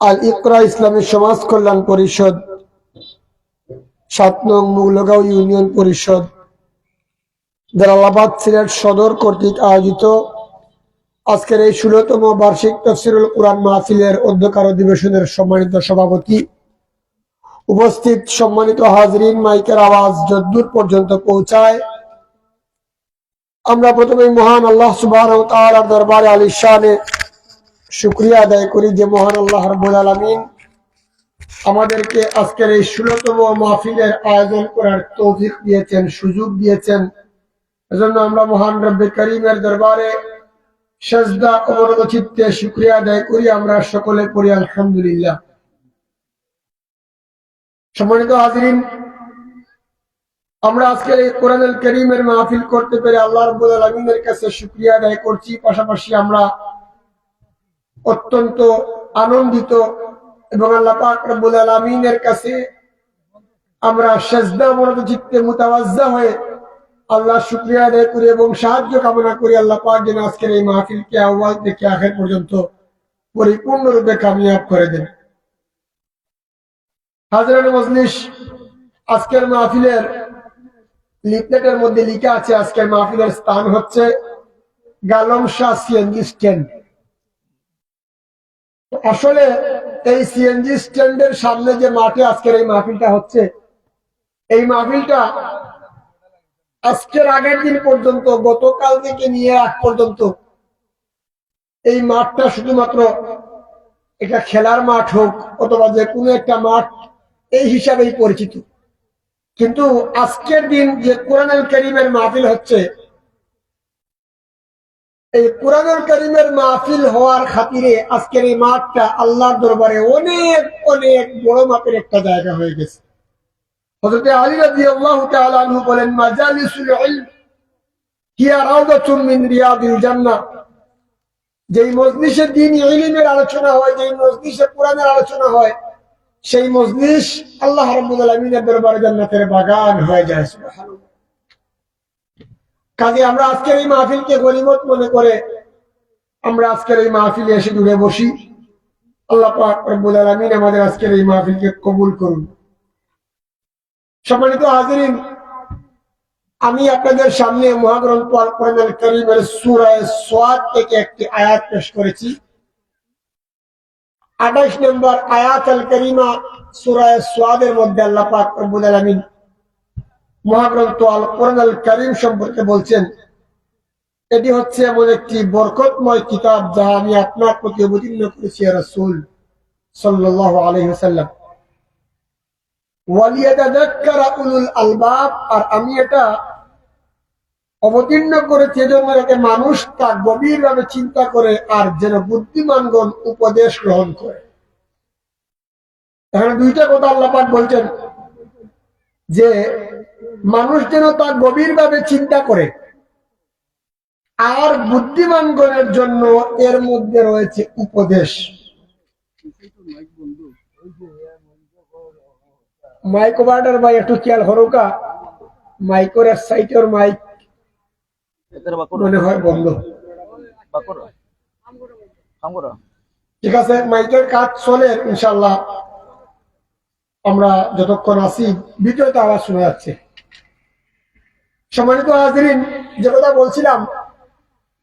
আল ইকরা ইসলামী সমাজ কল্যাণ পরিষদ, সাত নং মুগলগাঁও ইউনিয়ন পরিষদ, জালালাবাদ সিলেট সদর কর্তৃক আয়োজিত আজকের এই ষোলতম বার্ষিক তফসিরুল কোরআন মাহফিলের অধ্যকার অধিবেশনের সম্মানিত সভাপতি, উপস্থিত সম্মানিত হাজরিন মাইকের আওয়াজ যদ্দূর পর্যন্ত পৌঁছায়। আমরা প্রথমে মহান আল্লাহ সুবাহ দরবারে আলী শানে শুক্রিয়া আদায় করি যে মহান আল্লাহ রব্বুল আলমিন আমাদেরকে আজকের এই ষোলতম মাহফিলের আয়োজন করার তৌফিক দিয়েছেন, সুযোগ দিয়েছেন। এজন্য আমরা মহান রব্বে করিমের দরবারে সেজদা অবরত চিত্তে শুক্রিয়া আদায় করি। আমরা সকলে করি আলহামদুলিল্লাহ। সম্মানিত হাজরিন আমরা আজকের এই কোরআনুল করিমের মাহফিল করতে পেরে আল্লাহ রব্বুল আলমিনের কাছে শুক্রিয়া আদায় করছি। পাশাপাশি আমরা অত্যন্ত আনন্দিত এবং আল্লাহ পাক রব্বুল আলমিনের কাছে আমরা সেজদা মনত চিত্তে মোতাবাজ্জা হয়ে আল্লাহ শুক্রিয়া আদায় করি এবং সাহায্য কামনা করি আল্লাহ পাক যেন আজকের এই মাহফিলকে আহ্বান থেকে আখের পর্যন্ত পরিপূর্ণরূপে কামিয়াব করে দেন। হাজরান মজলিস আজকের মাহফিলের লিফলেটের মধ্যে লিখা আছে, আজকের মাহফিলের স্থান হচ্ছে শাহ সিএনজি স্ট্যান্ড। আসলে এই সিএনজি স্ট্যান্ডের সামনে যে মাঠে আজকের এই মাহফিলটা হচ্ছে, এই মাহফিলটা আজকের আগের দিন পর্যন্ত, গতকাল থেকে নিয়ে আগ পর্যন্ত, এই মাঠটা শুধুমাত্র এটা খেলার মাঠ হোক অথবা যে কোনো একটা মাঠ এই হিসাবেই পরিচিত। কিন্তু আজকের দিন যে কোরআনুল করিমের মাহফিল হচ্ছে, এই কোরআনুল করিমের মাহফিল হওয়ার খাতিরে আজকের এই মাঠটা আল্লাহর দরবারে অনেক অনেক বড় মাপের একটা জায়গা হয়ে গেছে। আলোচনা হয়, যেই মজলিসে কোরআনের আলোচনা হয় সেই মজলিস আল্লাহ রাব্বুল আলামিনের দরবারে জান্নাতের বাগান হয়ে যায় কাজে আমরা আজকের এই মাহফিলকে গরিমত মনে করে আমরা আজকের এই মাহফিলে এসে জুড়ে বসি। আল্লাহ আমাদের আজকের এই মাহফিলকে কবুল করুন। সম্মানিত আঠাশ নম্বর আয়াত আল করিমা সুরায় সোয়াদের মধ্যে আল্লাহ পাক রব্বুল আলামিন মহাগ্রন্থ আল কোরআন আল করিম সম্পর্কে বলছেন, এটি হচ্ছে এমন একটি বরকতময় কিতাব যা আমি আপনার প্রতি অবতীর্ণ করেছি রাসূল ওয়াসাল্লাম। ওয়ালিয়াতাযাক্কারা উলুল আলবাব, আর আমি এটা অবতীর্ণ করেছে এজন্য মানুষ তা গভীরভাবে চিন্তা করে আর যেন বুদ্ধিমানগণ উপদেশ গ্রহণ করে। এখানে দুইটা কথা আল্লাপাক বলছেন, যে মানুষ যেন তা গভীরভাবে চিন্তা করে আর বুদ্ধিমানগণের জন্য এর মধ্যে রয়েছে উপদেশ। মাইক ওভারটার ভাই একটু খেয়াল হরুকা মাইকোর এক সাইটের মাইক। মনে হয় বন্ধ। ঠিক আছে মাইকের কাজ চলে ইনশাল্লাহ আমরা যতক্ষণ আছি ভিডিওতে আওয়াজ শোনা যাচ্ছে। সম্মানিত হাজরিন যে কথা বলছিলাম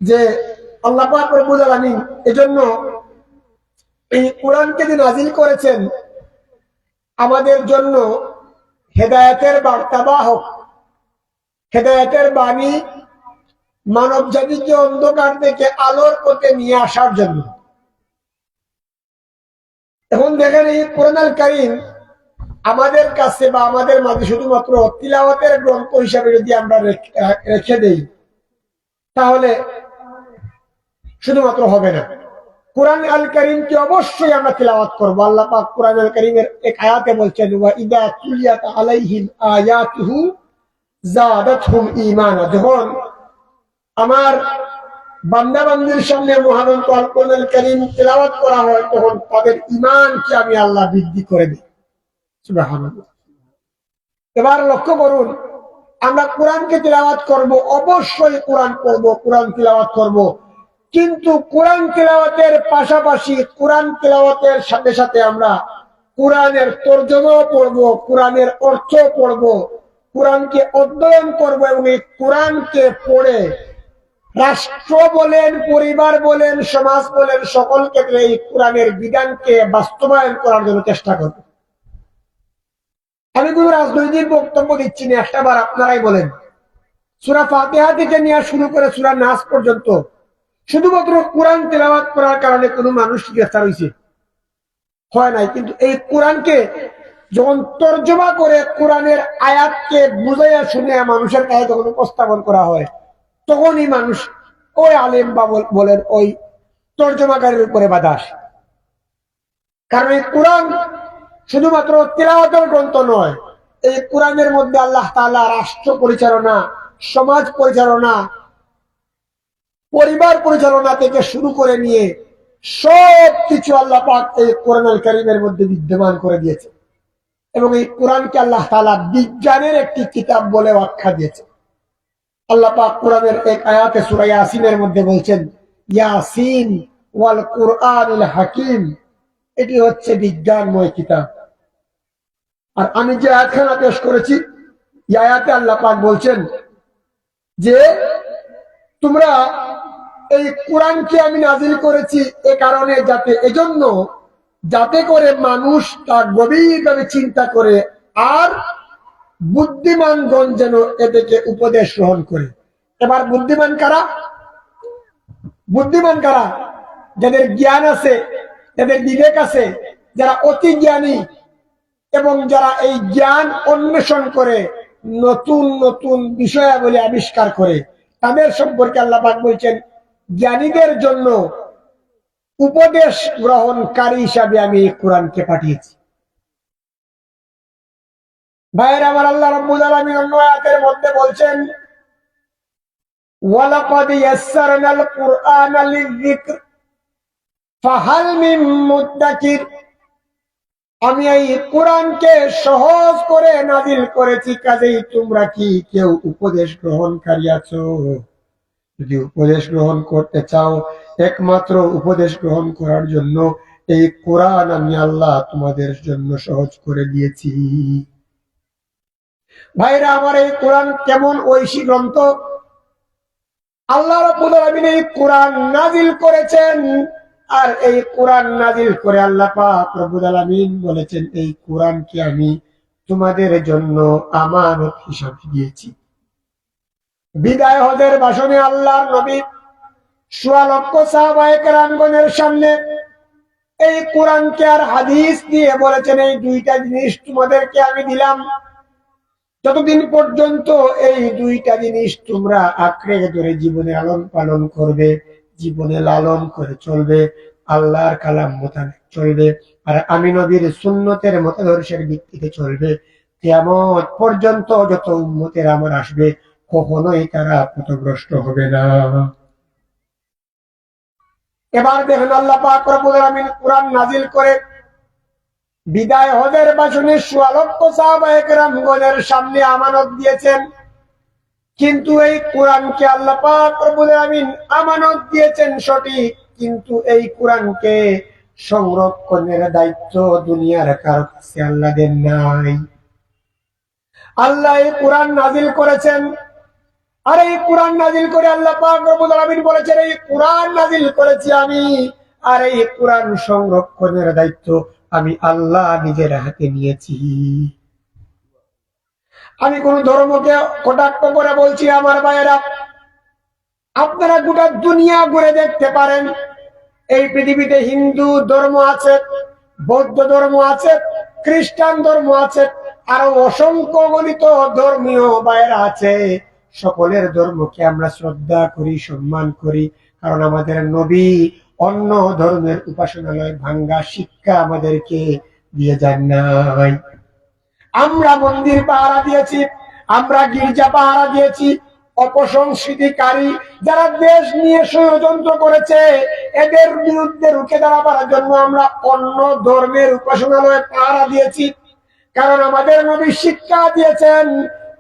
যে আল্লাহ পাক রব্বুল আলামিন এজন্য এই কোরআনকে যে নাজিল করেছেন আমাদের জন্য হেদায়েতের বার্তাবাহক হেদায়েতের বাণী মানব জাতিকে অন্ধকার থেকে আলোর পথে নিয়ে আসার জন্য। এখন দেখেন এই কোরআনাল কারিম আমাদের কাছে বা আমাদের মাঝে শুধুমাত্র তিলাওয়াতের গ্রন্থ হিসাবে যদি আমরা রেখে দেই, তাহলে শুধুমাত্র হবে না। কোরআন আল করিমকে অবশ্যই আমরা তিলাওয়াত করব। আল্লাহ পাক কোরআন আল করিমের এক আয়াতে বলছেন ইদা তুলিয়াত আলাইহিম আয়াতুহু জাদাতহুম ঈমানা। যখন আমার বান্দা বান্দির সামনে মহানন্ত আলকোরআন করিম তেলাওয়াত করা হয়, তখন তাদের ইমানকে আমি আল্লাহ বৃদ্ধি করে দিই। এবার লক্ষ্য করুন, আমরা কোরআনকে তেলাওয়াত করব, অবশ্যই কোরআন পড়ব, কোরআন তেলাওয়াত করব। কিন্তু কোরআন তেলাওয়াতের পাশাপাশি কোরআন তেলাওয়াতের সাথে সাথে আমরা কোরআনের তর্জমাও পড়ব, কোরআনের অর্থ পড়ব, কোরআনকে অধ্যয়ন করব এবং এই কোরআনকে পড়ে রাষ্ট্র বলেন, পরিবার বলেন, সমাজ বলেন, সকল ক্ষেত্রে এই কোরআনের বিধানকে বাস্তবায়ন করার জন্য চেষ্টা করব। আমি কোনো রাজনৈতিক বক্তব্য দিচ্ছি না, একটা বার আপনারাই বলেন। সুরা ফাতেহা থেকে নিয়ে শুরু করে সুরা নাচ পর্যন্ত শুধুমাত্র কোরআন তেলাওয়াত করার কারণে কোনো মানুষ গ্রেফতার হয়েছে হয় নাই, কিন্তু এই কোরআনকে যখন তর্জমা করে কোরআনের আয়াতকে বুঝাইয়া শুনে মানুষের কাছে তখন উপস্থাপন করা হয়। তখনই মানুষ ওই আলেম বা বলেন ওই তর্জমাকারীর উপরে বাধা আসে। কারণ এই কোরআন শুধুমাত্র তেলাওয়াতের গ্রন্থ নয়, এই কোরআনের মধ্যে আল্লাহ তাআলা রাষ্ট্র পরিচালনা, সমাজ পরিচালনা, পরিবার পরিচালনা থেকে শুরু করে নিয়ে সব কিছু আল্লাহ পাক এই কোরআন আল কারিমের মধ্যে বিদ্যমান করে দিয়েছে। এবং এই কোরআনকে আল্লাহ তাআলা বিজ্ঞানের একটি কিতাব বলে আখ্যা দিয়েছে। আল্লাহ পাক কোরআনের এক আয়াতে সূরা ইয়াসিনের মধ্যে বলছেন, ইয়াসিন ওয়াল কুরআনুল হাকিম। এটি হচ্ছে বিজ্ঞানময় কিতাব। আর আমি যে পেশ করেছি আল্লাহ পাক বলছেন যে, তোমরা এই কোরআনকে আমি নাজিল করেছি এ কারণে যাতে এজন্য, যাতে করে মানুষ তা গভীরভাবে চিন্তা করে আর বুদ্ধিমানগণ যেন এ থেকে উপদেশ গ্রহণ করে। এবার বুদ্ধিমান কারা? বুদ্ধিমান কারা? যাদের জ্ঞান আছে, যাদের বিবেক আছে, যারা অতি জ্ঞানী এবং যারা এই জ্ঞান অন্বেষণ করে, নতুন নতুন বিষয়াবলী আবিষ্কার করে, তাদের সম্পর্কে আল্লাহ পাক বলছেন, জ্ঞানীদের জন্য উপদেশ গ্রহণকারী হিসাবে আমি এই কোরআনকে পাঠিয়েছি। ভাইয়ের আমার আল্লাহ রব্বুল আলামিন অন্য আয়াতের মধ্যে বলছেন আমি এই কোরআনকে সহজ করে নাজিল করেছি, কাজেই তোমরা কি কেউ উপদেশ গ্রহণকারী আছো? যদি উপদেশ গ্রহণ করতে চাও, একমাত্র উপদেশ গ্রহণ করার জন্য এই কোরআন আমি আল্লাহ তোমাদের জন্য সহজ করে দিয়েছি। ভাইরা আমার এই কোরআন কেমন ঐশী গ্রন্থ? আল্লাহ রব্বুল এই কোরআন নাজিল করেছেন আর এই কোরআন নাজিল করে আল্লাহ পাক বলেছেন, এই কোরআনকে আমি তোমাদের জন্য আমানত হিসাবে দিয়েছি। বিদায় হদের ভাষণে আল্লাহর নবী সোয়া সামনে এই কোরআনকে আর হাদিস দিয়ে বলেছেন, এই দুইটা জিনিস তোমাদেরকে আমি দিলাম। যতদিন পর্যন্ত এই দুইটা জিনিস তোমরা আঁকড়ে ধরে জীবনে লালন পালন করবে, জীবনে লালন করে চলবে, আল্লাহর কালাম মোতাবেক চলবে, আর আমি নবীর সুন্নতের মতাদর্শের ভিত্তিতে চলবে কেমন পর্যন্ত যত উন্মতের আমার আসবে, কখনোই তারা পথগ্রস্ত হবে না। এবার দেখেন আল্লাহ পাক রব্বুল আলামিন কোরআন নাজিল করে বিদায় হজের বাসনে সোয়ালক্ষ সাহাবায়ে কেরামগণের সামনে আমানত দিয়েছেন। কিন্তু এই কোরআনকে আল্লাহ পাক রব্বুল আলামিন আমানত দিয়েছেন সঠিক, কিন্তু এই কোরআনকে সংরক্ষণের দায়িত্ব দুনিয়ার কারও কাছে আল্লাহ নাই। আল্লাহ এই কোরআন নাজিল করেছেন। আর এই কোরআন নাজিল করে আল্লাহ পাক রব্বুল বলেছেন, এই কোরআন নাজিল করেছি আমি, আর এই কোরআন সংরক্ষণের দায়িত্ব আমি আল্লাহ নিজের হাতে নিয়েছি। আমি কোন ধর্মকে কটাক্ষ করে বলছি, আমার ভাইয়েরা, আপনারা গোটা দুনিয়া ঘুরে দেখতে পারেন। এই পৃথিবীতে হিন্দু ধর্ম আছে, বৌদ্ধ ধর্ম আছে, খ্রিস্টান ধর্ম আছে, আরও অসংখ্য গণিত ধর্মীয় বাইরা আছে। সকলের ধর্মকে আমরা শ্রদ্ধা করি, সম্মান করি, কারণ আমাদের নবী অন্য ধর্মের উপাসনালয় ভাঙ্গা শিক্ষা আমাদেরকে দিয়ে যান নাই। আমরা মন্দির পাহারা দিয়েছি, আমরা গির্জা পাহারা দিয়েছি, অপসংস্কৃতিকারী যারা দেশ নিয়ে ষড়যন্ত্র করেছে, এদের বিরুদ্ধে রুখে দাঁড়াবার জন্য আমরা অন্য ধর্মের উপাসনালয়ে পাহারা দিয়েছি। কারণ আমাদের নবী শিক্ষা দিয়েছেন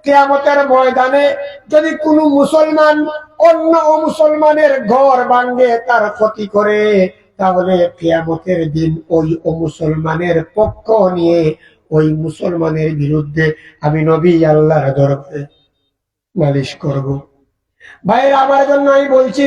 কেয়ামতের ময়দানে যদি কোনো মুসলমান অন্য মুসলমানের ঘর ভাঙ্গে তার ক্ষতি করে, তাহলে কেয়ামতের দিন ওই মুসলমানের পক্ষ নিয়ে ওই মুসলমানের বিরুদ্ধে আমি নবী আল্লাহর দরবারে নালিশ করব। ভাইয়ের, আমার জন্য আমি বলছি